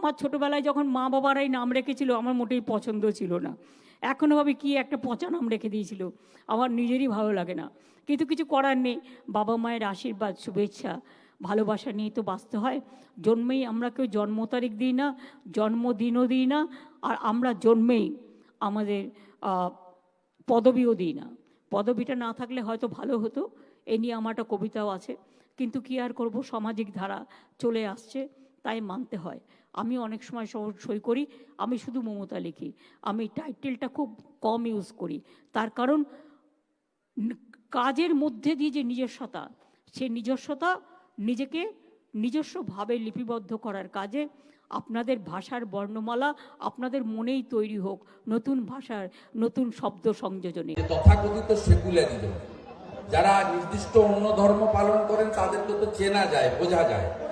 আমার ছোটবেলায় যখন মা বাবারাই নাম রেখেছিল, আমার মোটেই পছন্দ ছিল না। এখনও ভাবে কি একটা পচা নাম রেখে দিয়েছিল, আমার নিজেরই ভালো লাগে না। কিন্তু কিছু করার নেই, বাবা মায়ের আশীর্বাদ, শুভেচ্ছা, ভালোবাসা নিয়ে তো বাঁচতে হয়। জন্মেই আমরা কেউ জন্ম তারিখ দিই না, জন্মদিনও দিই না, আর আমরা জন্মেই আমাদের পদবিও দিই না। পদবিটা না থাকলে হয়তো ভালো হতো, এ নিয়ে আমার একটা কবিতাও আছে। কিন্তু কি আর করব, সামাজিক ধারা চলে আসছে, তাই মানতে হয়। আমি অনেক সময় সহ- সই করি, আমি শুধু মমতা লিখি। আমি টাইটেলটা খুব কম ইউজ করি। তার কারণ কাজের মধ্যে দিয়ে যে নিজস্বতা, সে নিজস্বতা নিজেকে নিজস্বভাবে লিপিবদ্ধ করার কাজে আপনাদের ভাষার বর্ণমালা আপনাদের মনেই তৈরি হোক নতুন ভাষার, নতুন শব্দ সংযোজনে। তথাকথিত সেকুলারিজম যারা নির্দিষ্ট অন্য ধর্ম পালন করেন তাদেরকে তো চেনা যায়, বোঝা যায়।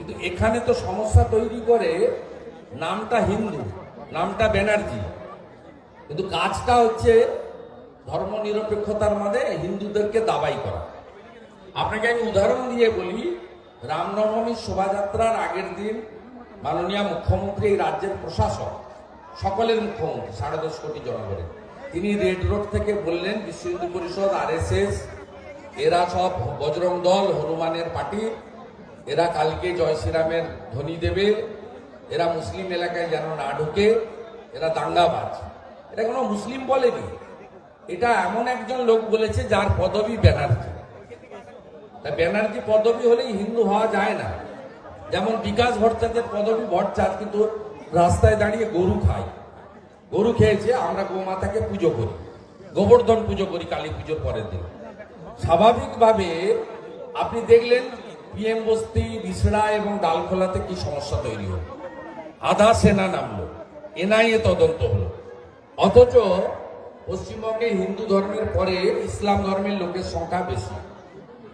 কিন্তু এখানে তো সমস্যা তৈরি করে নামটা হিন্দু, নামটা ব্যানার্জি। কিন্তু কাজটা হচ্ছে ধর্ম নিরপেক্ষতার মানে হিন্দুদেরকে দাবাই করা। আপনাকে আমি উদাহরণ দিয়ে বলি রামনবমীর শোভাযাত্রার আগের দিন মাননীয় মুখ্যমন্ত্রী, এই রাজ্যের প্রশাসক, সকলের মুখ্যমন্ত্রী, সাড়ে দশ কোটি জনগণের, তিনি রেড রোড থেকে বললেন বিশ্ব হিন্দু পরিষদ আর এরা সব বজরং দল, হনুমানের পার্টি এরা কালকে জয় শ্রীরামের ধ্বনি দেবে। এরা মুসলিম এলাকায় যেন না ঢুকে, এরা দাঙ্গাবাজ। এটা কোনো মুসলিম বলেনি। এটা এমন একজন লোক বলেছে যার পদবী ব্যানার্জি। তা ব্যানার্জি পদবী হলেই হিন্দু হওয়া যায় না। যেমন বিকাশ ভট্টাচার্যের পদবী ভট্টাচার্য কিন্তু রাস্তায় দাঁড়িয়ে গরু খায়। গরু খেয়েছে, আমরা গোমাতাকে পুজো করি। গোবর্ধন পুজো করি কালী পুজোর পরের দিন। স্বাভাবিকভাবে আপনি দেখলেন পিএম বস্তি, বিছড়া এবং ডালখোলাতে কি সমস্যা তৈরি হলো? আধা সেনা নামলো, এনআইএ তদন্ত হলো। অথচ পশ্চিমবঙ্গে হিন্দু ধর্মের পরে ইসলাম ধর্মের লোকের সংখ্যা বেশি।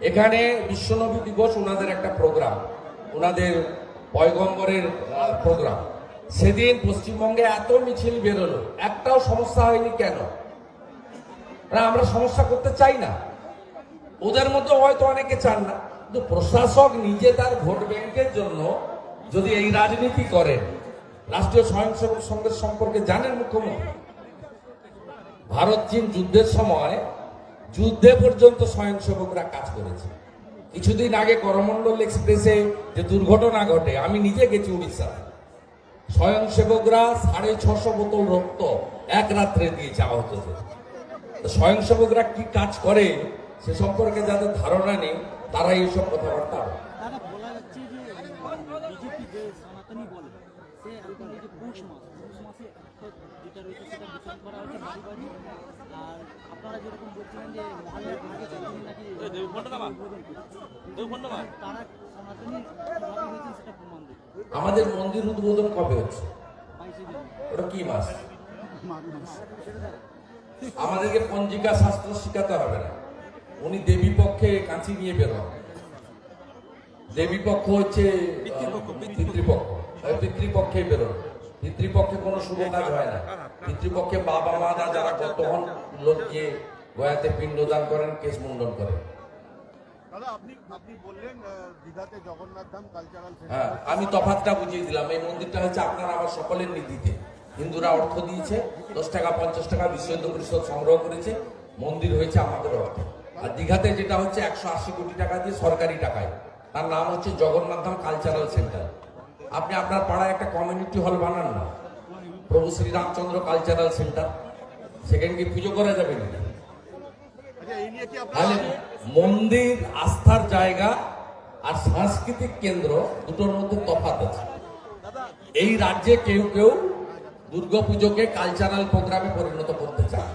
এখানে বিশ্বনবী দিবস ওনাদের একটা প্রোগ্রাম, ওনাদের পয়গম্বরের প্রোগ্রাম। সেদিন পশ্চিমবঙ্গে এত মিছিল বেরোলো, একটাও সমস্যা হয়নি কেন? না আমরা সমস্যা করতে চাই না। ওদের মধ্যে হয়তো অনেকে চান না। কিন্তু প্রশাসক নিজে তার ভোট ব্যাংকের জন্য যদি এই রাজনীতি করেন রাষ্ট্রীয় স্বয়ংসেবক সংঘের সম্পর্কে জানেন মুখ্যমন্ত্রী? ভারত, চীন যুদ্ধের সময় যুদ্ধে পর্যন্ত স্বয়ংসেবকরা কাজ করেছে। কিছুদিন আগে করমণ্ডল এক্সপ্রেসে যে দুর্ঘটনা ঘটে, আমি নিজে গেছি উড়িষ্যা স্বয়ংসেবকরা সাড়ে ছশো বোতল রক্ত এক রাত্রে দিয়েছে আহতদের। স্বয়ংসেবকরা কি কাজ করে, সে সম্পর্কে যাদের ধারণা নেই তারা এইসব কথাবার্তা আমাদের মন্দির উদ্বোধন কবে হচ্ছে? ওটা কি মাস? আমাদেরকে পঞ্জিকা শাস্ত্র শিখাতে হবে না। উনি দেবী কাঁচি নিয়ে বেরোন দেবী পক্ষ হচ্ছে পিতৃপক্ষ পিতৃপক্ষে। বেরোন পিতৃপক্ষে কোনো শুভ কাজ হয় না। পিতৃপক্ষে বাবা মারা যারা গত হন লোক গিয়ে গয়াতে পিণ্ডদান করেন কেশ মুন্ডন করেন। আপনি আপনি বললেন আহ, দীঘাতে জগন্নাথ ধাম কালচারাল হ্যাঁ আমি তফাতটা বুঝিয়ে দিলাম। এই মন্দিরটা হচ্ছে আপনার আমার সকলের নীতিতে। হিন্দুরা অর্থ দিয়েছে দশ টাকা পঞ্চাশ টাকা বিশ্ব হিন্দু পরিষদ সংগ্রহ করেছে। মন্দির হয়েছে আমাদের অর্থ। আর দীঘাতে যেটা হচ্ছে একশো আশি কোটি টাকা দিয়ে সরকারি টাকায়। তার নাম হচ্ছে জগন্নাথ কালচারাল সেন্টার। আপনি আপনার পাড়ায় একটা কমিউনিটি হল বানান না। প্রভু শ্রীরামচন্দ্র কালচারাল সেন্টার। সেখানে কি পুজো করা যাবে না আচ্ছা মন্দির আস্থার জায়গা আর সাংস্কৃতিক কেন্দ্র দুটোর মধ্যে তফাৎ আছে। এই রাজ্যে কেউ কেউ দুর্গাপুজোকে কালচারাল প্রোগ্রামে পরিণত করতে চায়।